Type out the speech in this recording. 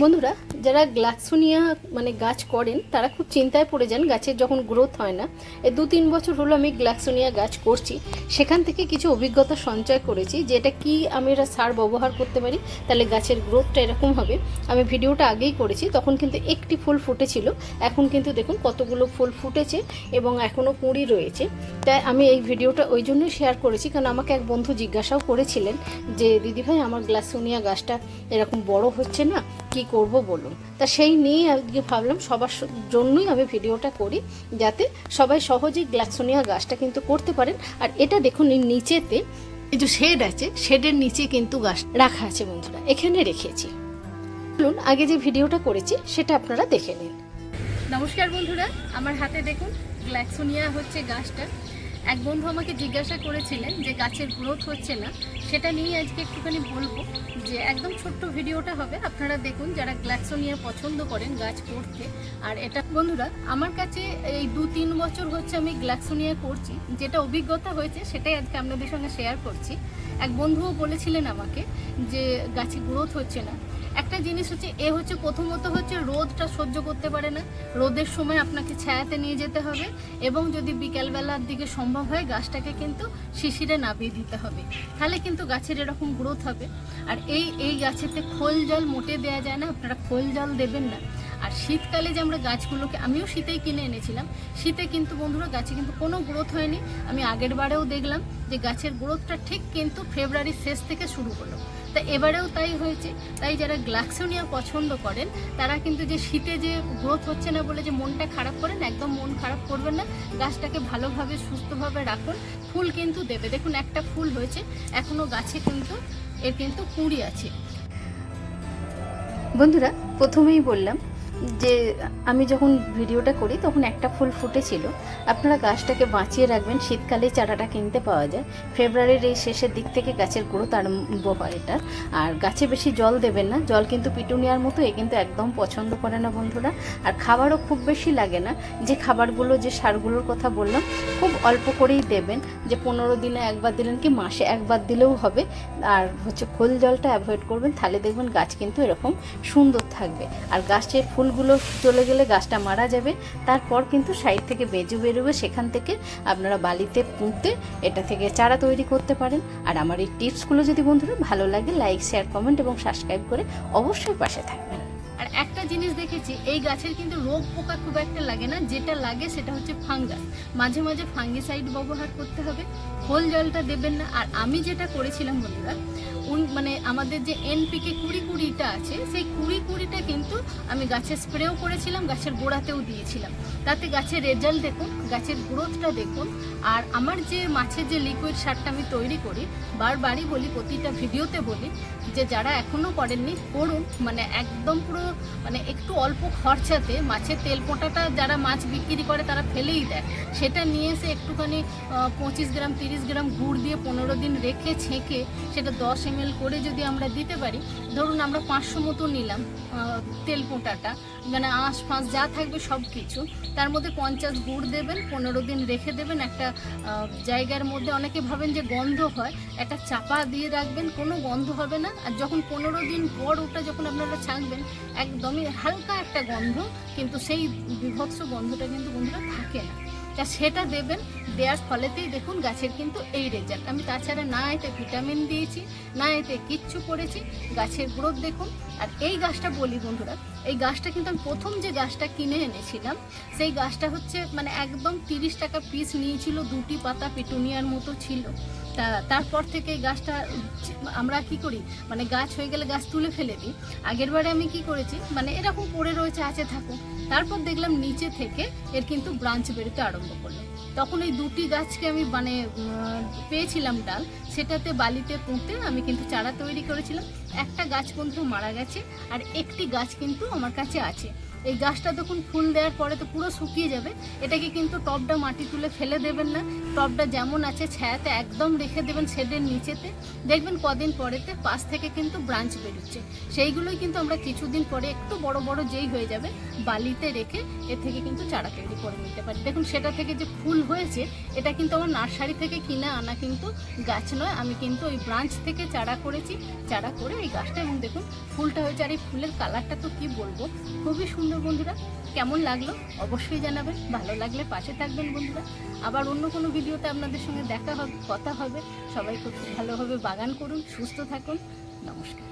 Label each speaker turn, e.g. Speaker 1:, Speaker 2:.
Speaker 1: বন্ধুরা, যারা গ্লাক্সোনিয়া মানে গাছ করেন, তারা খুব চিন্তায় পড়ে যান গাছের যখন গ্রোথ হয় না। এই দু তিন বছর হলো আমি গ্লাক্সোনিয়া গাছ করছি। সেখান থেকে কিছু অভিজ্ঞতা সঞ্চয় করেছি যে এটা কী আমি এটা সার ব্যবহার করতে পারি, তাহলে গাছের গ্রোথটা এরকম হবে। আমি ভিডিওটা আগেই করেছি, তখন কিন্তু একটি ফুল ফুটেছিল। এখন কিন্তু দেখুন কতগুলো ফুল ফুটেছে এবং এখনও কুঁড়ি রয়েছে। তাই আমি এই ভিডিওটা ওই জন্যই শেয়ার করেছি, কারণ আমাকে এক বন্ধু জিজ্ঞাসাও করেছিলেন যে, দিদিভাই, আমার গ্লাক্সোনিয়া গাছটা এরকম বড় হচ্ছে না? কি করব বলুন। তা সেই নিয়ে আজকে ভাবলাম সবার জন্যই আমি ভিডিওটা করি, যাতে সবাই সহজেই গ্লাক্সোনিয়া গাছটা কিন্তু করতে পারেন। আর এটা দেখুন এই নিচেতে এই যে শেড আছে, শেডের নিচে কিন্তু গাছ রাখা আছে বন্ধুরা, এখানে রেখেছি। বলুন আগে যে ভিডিওটা করেছি, সেটা আপনারা দেখে নিন। নমস্কার বন্ধুরা, আমার হাতে দেখুন গ্ল্যাক্সোনিয়া হচ্ছে গাছটা। এক বন্ধু আমাকে জিজ্ঞাসা করেছিলেন যে গাছের গ্রোথ হচ্ছে না, সেটা নিয়ে আজকে একটুখানি বলব যে একদম ছোট্ট ভিডিওটা হবে। আপনারা দেখুন যারা গ্ল্যাক্সোনিয়া পছন্দ করেন গাছ করতে। আর এটা বন্ধুরা, আমার কাছে এই দু তিন বছর হচ্ছে আমি গ্ল্যাক্সোনিয়া করছি, যেটা অভিজ্ঞতা হয়েছে সেটাই আজকে আপনাদের সঙ্গে শেয়ার করছি। এক বন্ধুও বলেছিলেন আমাকে যে গাছে গ্রোথ হচ্ছে না। একটা জিনিস হচ্ছে, এ হচ্ছে প্রথমত হচ্ছে রোদটা সহ্য করতে পারে না। রোদের সময় আপনাকে ছায়াতে নিয়ে যেতে হবে এবং যদি বিকেলবেলার দিকে সম্ভব হয় গাছটাকে কিন্তু শিশিরে নামিয়ে দিতে হবে। তাহলে কিন্তু গাছের এরকম গ্রোথ হবে। আর এই এই গাছেতে খোল জল মোটে দেওয়া যায় না, আপনারা খোল জল দেবেন না। শীতকালে যে আমরা গাছগুলোকে, আমিও শীতেই কিনে এনেছিলাম। শীতে কিন্তু বন্ধুরা, গাছে কিন্তু কোনো গ্রোথ হয়নি। আমি আগের বারেও দেখলাম যে গাছের গ্রোথটা ঠিক কিন্তু ফেব্রুয়ারির শেষ থেকে শুরু হলো। তা এবারেও তাই হয়েছে। তাই যারা গ্লাক্সোনিয়া পছন্দ করেন, তারা কিন্তু যে শীতে যে গ্রোথ হচ্ছে না বলে যে মনটা খারাপ করেন, একদম মন খারাপ করবেন না। গাছটাকে ভালোভাবে, সুস্থভাবে রাখুন। ফুল কিন্তু দেবে। দেখুন, একটা ফুল হয়েছে। এখনও গাছে কিন্তু, এর কিন্তু কুঁড়ি আছে। বন্ধুরা, প্রথমেই বললাম যে আমি যখন ভিডিওটা করি তখন একটা ফুল ফুটেছিল। আপনারা গাছটাকে বাঁচিয়ে রাখবেন, শীতকালে চারাটা কিনতে পাওয়া যায়। ফেব্রুয়ারির এই শেষের দিক থেকে গাছের গ্রোথ আরম্ভ হয় এটা। আর গাছে বেশি জল দেবেন না, জল কিন্তু পিটুনিয়ার মতো, এ কিন্তু একদম পছন্দ করে না বন্ধুরা। আর খাবারও খুব বেশি লাগে না, যে খাবারগুলো, যে সারগুলোর কথা বললাম, খুব অল্প করেই দেবেন। যে পনেরো দিনে একবার দিলেন কি মাসে একবার দিলেও হবে। আর হচ্ছে খোল জলটা অ্যাভয়েড করবেন, তাহলে দেখবেন গাছ কিন্তু এরকম সুন্দর থাকবে। আর গাছের ফুলগুলো চলে গেলে গাছটা মারা যাবে। তারপর কিন্তু সাইড থেকে বেজু বেরোবে, সেখান থেকে আপনারা বালিতে পুঁতে এটা থেকে চারা তৈরি করতে পারেন। আর আমার এই টিপসগুলো যদি বন্ধুরা ভালো লাগে, লাইক, শেয়ার, কমেন্ট এবং সাবস্ক্রাইব করে অবশ্যই পাশে থাকবেন। আর একটা জিনিস দেখেছি, এই গাছের কিন্তু রোগ পোকা খুব একটা লাগে না, যেটা লাগে সেটা হচ্ছে ফাঙ্গাস। মাঝে মাঝে ফাঙ্গিসাইড ব্যবহার করতে হবে, হোল জলটা দেবেন না। আর আমি যেটা করেছিলাম বন্ধুরা মানে আমাদের যে এনপিকে কুড়ি কুড়িটা আছে, সেই কুড়ি কুড়িটা কিন্তু আমি গাছের স্প্রেও করেছিলাম, গাছের গোড়াতেও দিয়েছিলাম। তাতে গাছের রেজাল্ট দেখুন, গাছের গ্রোথটা দেখুন। আর আমার যে মাছের যে লিকুইড সারটা আমি তৈরি করি, বারবারই বলি, প্রতিটা ভিডিওতে বলি, যে যারা এখনও করেননি, করুন। মানে একদম পুরো মানে একটু অল্প খরচাতে মাছের তেল পোঁটাটা যারা মাছ বিক্রি করে তারা ফেলেই দেয়। সেটা নিয়ে এসে একটুখানি পঁচিশ গ্রাম, তিরিশ গ্রাম গুড় দিয়ে পনেরো দিন রেখে ছেঁকে সেটা দশ এম করে যদি আমরা দিতে পারি, ধরুন আমরা পাঁচশো মতো নিলাম তেল পোঁটাটা। মানে আঁশ ফাঁস যা থাকবে সব কিছু। তার মধ্যে পঞ্চাশ গুড় দেবেন, পনেরো দিন রেখে দেবেন। একটা জায়গার মধ্যে অনেকে ভাবেন যে গন্ধ হয়, একটা চাপা দিয়ে রাখবেন, কোনো গন্ধ হবে না। আর যখন পনেরো দিন পর ওটা যখন আপনারা ছাঁকবেন একদমই হালকা একটা গন্ধ, কিন্তু সেই বিভৎস গন্ধটা কিন্তু বন্ধুরা থাকে না। তা সেটা দেবেন, দেওয়ার ফলেতেই দেখুন গাছের কিন্তু এই রেজাল্ট আমি তাছাড়া না এতে ভিটামিন দিয়েছি, না এতে কিচ্ছু করেছি, গাছের গ্রোথ দেখুন। আর এই গাছটা বলি বন্ধুরা, এই গাছটা কিন্তু আমি প্রথম যে গাছটা কিনে এনেছিলাম, সেই গাছটা হচ্ছে মানে একদম তিরিশ টাকা পিস নিয়েছিল, দুটি পাতা পিটুনিয়ার মতো ছিল। তা, তারপর থেকে গাছটা, আমরা কি করি? মানে গাছ হয়ে গেলে গাছ তুলে ফেলে দিই। আগের বারে আমি কি করেছি? মানে এরকম পড়ে রয়েছে, আছে থাকুক। তারপর দেখলাম নিচে থেকে এর কিন্তু ব্রাঞ্চ বেরোতে আরম্ভ করল। তখন এই দুটি গাছকে আমি মানে পেয়েছিলাম ডাল। সেটাতে বালিতে পুঁতে আমি কিন্তু চারা তৈরি করেছিলাম। একটা গাছ বন্ধু মারা গেছে, আর একটি গাছ কিন্তু আমার কাছে আছে। এই গাছটা দেখুন ফুল দেওয়ার পরে তো পুরো শুকিয়ে যাবে, এটাকে কিন্তু টবটা মাটি তুলে ফেলে দেবেন না। টবটা যেমন আছে ছায়াতে একদম রেখে দেবেন শেডের নিচেতে। দেখবেন কদিন পরেতে পাশ থেকে কিন্তু ব্রাঞ্চ বেরোচ্ছে। সেইগুলোই কিন্তু আমরা কিছুদিন পরে একটু বড় বড় যেই হয়ে যাবে, বালিতে রেখে এ থেকে কিন্তু চারা তৈরি করে নিতে পারি। দেখুন, সেটা থেকে যে ফুল হয়েছে, এটা কিন্তু আমার নার্সারি থেকে কিনে আনা কিন্তু গাছ নয়। আমি কিন্তু ওই ব্রাঞ্চ থেকে চারা করেছি, চারা করে এই গাছটা, এবং দেখুন, ফুলটা হয়েছে। আর এই ফুলের কালারটা তো কি বলব? খুবই সুন্দর বন্ধুরা? কেমন লাগল? অবশ্যই জানাবেন। ভালো লাগলে পাশে থাকবেন বন্ধুরা। আবার অন্য কোনো ভিডিওতে আপনাদের সঙ্গে দেখা হবে, কথা হবে। সবাই খুব ভালোভাবে বাগান করুন, সুস্থ থাকুন। নমস্কার।